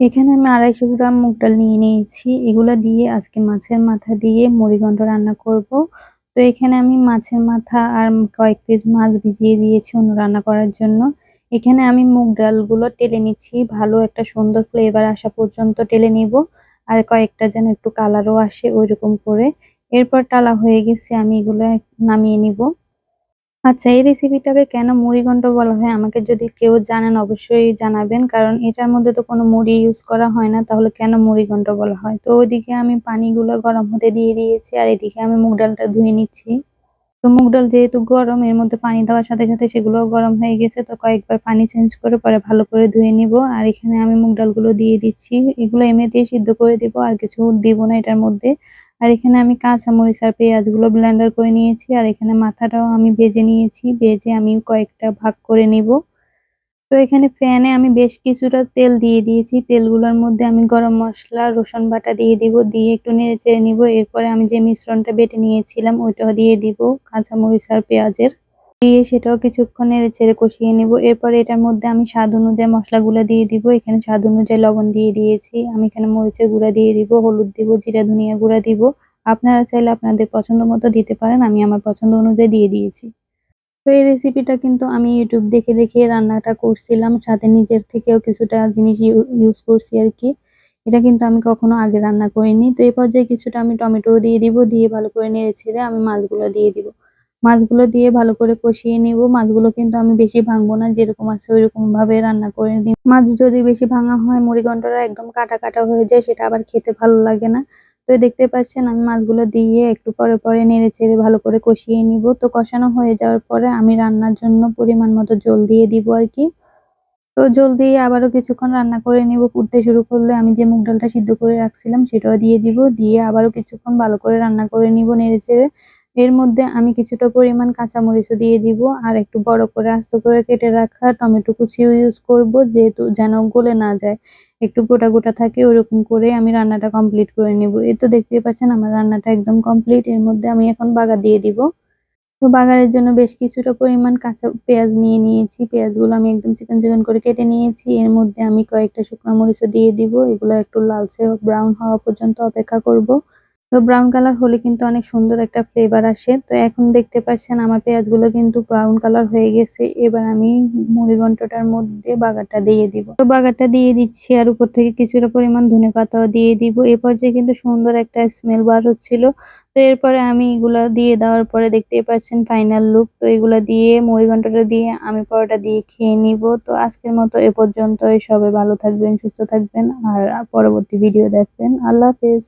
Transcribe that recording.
এখানে আমি ২৫০ গ্রাম মুগ ডাল নিয়ে নিয়েছি। এগুলো দিয়ে আজকে মাছের মাথা দিয়ে মুড়িঘন্ট রান্না করব। তো এখানে আমি মাছের মাথা আর কয়েক পিস মাছ ভিজিয়ে দিয়েছি অন্য রান্না করার জন্য। এখানে আমি মুগ ডালগুলো টেলে নিচ্ছি ভালো একটা সুন্দর ফ্লেভার আসা পর্যন্ত টেলে নিব। আর কয়েকটা যেন একটু কালারও আসে ওইরকম করে। এরপর টালা হয়ে গেছে, আমি এগুলো নামিয়ে নিব। আচ্ছা এই রেসিপিটাকে কেন মুড়িঘন্ট বলা হয়? আমাকে যদি কেউ জানেন, অবশ্যই জানাবেন। কারণ এটার মধ্যে তো কোনো মুড়ি ইউজ করা হয় না, তাহলে কেন মুড়িঘন্ট বলা হয়? তো ওইদিকে আমি পানিগুলো গরম হতে দিয়ে দিয়েছি, আর এদিকে আমি মুগ ডালটা ধুয়ে নিচ্ছি। তো মুগ ডাল যেহেতু গরম, এর মধ্যে পানি দেওয়ার সাথে সাথে সেগুলো গরম হয়ে গেছে, তো কয়েকবার পানি চেঞ্জ করে পরে ভালো করে ধুয়ে নিব। আর এখানে আমি মুগ ডালগুলো দিয়ে দিচ্ছি। এগুলো এমনিতেই সিদ্ধ করে দিব, আর কিছু দিব না এটার মধ্যে। আর এখানে আমি কাঁচা মরিচ আর পেঁয়াজগুলো ব্লেন্ডার করে নিয়েছি, আর এখানে মাথাটাও আমি ভেজে নিয়েছি। ভেজে আমি কয়েকটা ভাগ করে নেব। তো এখানে ফ্যানে আমি বেশ কিছুটা তেল দিয়ে দিয়েছি। তেলগুলোর মধ্যে আমি গরম মশলা, রসুন বাটা দিয়ে দিব, দিয়ে একটু নেড়ে চেড়ে নিব। এরপরে আমি যে মিশ্রণটা বেটে নিয়েছিলাম, ওইটাও দিয়ে দিব কাঁচামরিচ আর পেঁয়াজের। দিয়ে সেটাও কিছুক্ষণ নেড়ে চেড়ে কষিয়ে নিব। এরপরে এটার মধ্যে আমি স্বাদ অনুযায়ী মশলাগুলো দিয়ে দিব। এখানে স্বাদ অনুযায়ী লবণ দিয়ে দিয়েছি। আমি এখানে মরিচের গুঁড়া দিয়ে দিব, হলুদ দিব, জিরা ধনিয়া গুঁড়া দিব। আপনারা চাইলে আপনাদের পছন্দ মতো দিতে পারেন, আমি আমার পছন্দ অনুযায়ী দিয়ে দিয়েছি। তো এই রেসিপিটা কিন্তু আমি ইউটিউব দেখে দেখে রান্নাটা করছিলাম, সাথে নিজের থেকেও কিছুটা জিনিস ইউজ করছি আর কি। এটা কিন্তু আমি কখনো আগে রান্না করিনি। তো এই পর্যায়ে কিছুটা আমি টমেটো দিয়ে দিব, দিয়ে ভালো করে নেড়ে ছেড়ে আমি মাছগুলো দিয়ে দিব। মাছগুলো দিয়ে ভালো করে কষিয়ে নিব। মাছগুলো কিন্তু আমি বেশি ভাঙবো না, যেরকম আছে ওইরকম ভাবে রান্না করে নিব মাছ যদি বেশি ভাঙা হয় মুড়িঘণ্টটা একদম কাটা কাটা হয়ে যায়, সেটা আবার খেতে ভালো লাগে না। তো দেখতে পাচ্ছেন, আমি মাছগুলো দিয়ে একটু পরে পরে নেড়ে চেড়ে ভালো করে কষিয়ে নিব। তো কষানো হয়ে যাওয়ার পরে আমি রান্নার জন্য পরিমাণ মতো জল দিয়ে দিব আর কি। তো জল দিয়ে আবারও কিছুক্ষণ রান্না করে নিব। ফুটতে শুরু করলে আমি যে মুগ ডালটা সিদ্ধ করে রাখছিলাম, সেটাও দিয়ে দিব। দিয়ে আবারও কিছুক্ষণ ভালো করে রান্না করে নিব নেড়ে চেড়ে। এর মধ্যে আমি কিছুটা পরিমাণ কাঁচামরিচও দিয়ে দিব আর একটু বড় করে আস্ত করে কেটে রাখা টমেটো কুচিও ইউজ করব, যেহেতু যেন গলে না যায়। একটু গোটা গোটা থাকে, ওরকম করে আমি রান্নাটা কমপ্লিট করে নেব। এই তো দেখতেই পাচ্ছেন আমার রান্নাটা একদম কমপ্লিট এর মধ্যে আমি এখন বাগা দিয়ে দিব। তো বাগারের জন্য বেশ কিছুটা পরিমাণ কাঁচা পেঁয়াজ নিয়ে নিয়েছি। পেঁয়াজগুলো আমি একদম চিকন চিকন করে কেটে নিয়েছি। এর মধ্যে আমি কয়েকটা শুকনো মরিচও দিয়ে দিব। এগুলো একটু লালচে ব্রাউন হওয়া পর্যন্ত অপেক্ষা করব। তো ব্রাউন কালার হলে কিন্তু অনেক সুন্দর একটা ফ্লেভার আসে। তো এখন দেখতে পাচ্ছেন আমার পেঁয়াজগুলো কিন্তু ব্রাউন কালার হয়ে গেছে। এবার আমি মুড়িঘণ্টটার মধ্যে বাগারটা দিয়ে দিব। তো বাগারটা দিয়ে দিচ্ছি আর উপর থেকে কিছুটা পরিমাণ ধনে পাতাও দিয়ে দিব। এ পর্যায়ে কিন্তু সুন্দর একটা স্মেল বার হচ্ছিল। তো এরপরে আমি এগুলা দিয়ে দেওয়ার পরে দেখতেই পাচ্ছেন ফাইনাল লুক তো এগুলা দিয়ে মুড়িঘণ্টটা দিয়ে আমি পরোটা দিয়ে খেয়ে নিব। তো আজকের মতো এ পর্যন্তই। সবাই ভালো থাকবেন, সুস্থ থাকবেন। আর পরবর্তী ভিডিও দেখবেন। আল্লাহ হাফেজ।